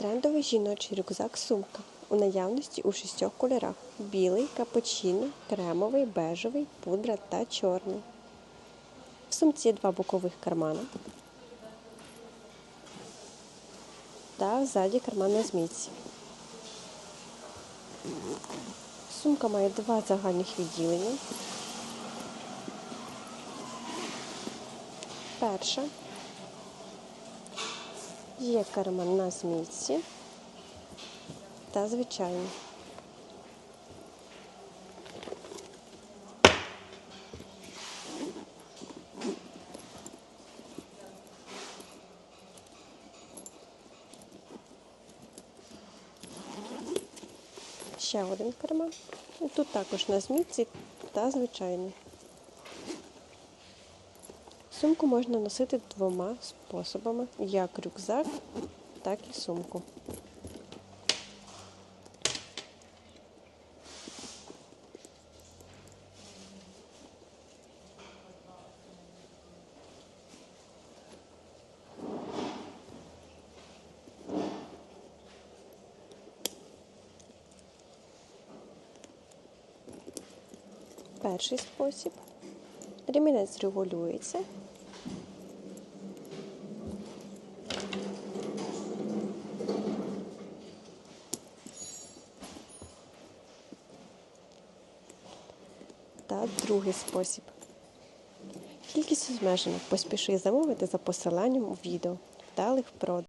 Трендовий жіночий рюкзак-сумка у наявності у шістьох кольорах: білий, капучино, кремовий, бежевий, пудра та чорний. В сумці два бокових кармани та ззаді карман на змійці. Сумка має два загальних відділення. Перше є карман на змійці та звичайний. Ще один карман. Тут також на змійці та звичайний. Сумку можна носити двома способами: як рюкзак, так і сумку. Перший спосіб. Ремінець регулюється. Та другий спосіб. Кількість обмежена. Поспіши замовити за посиланням у відео. Вдалих продаж.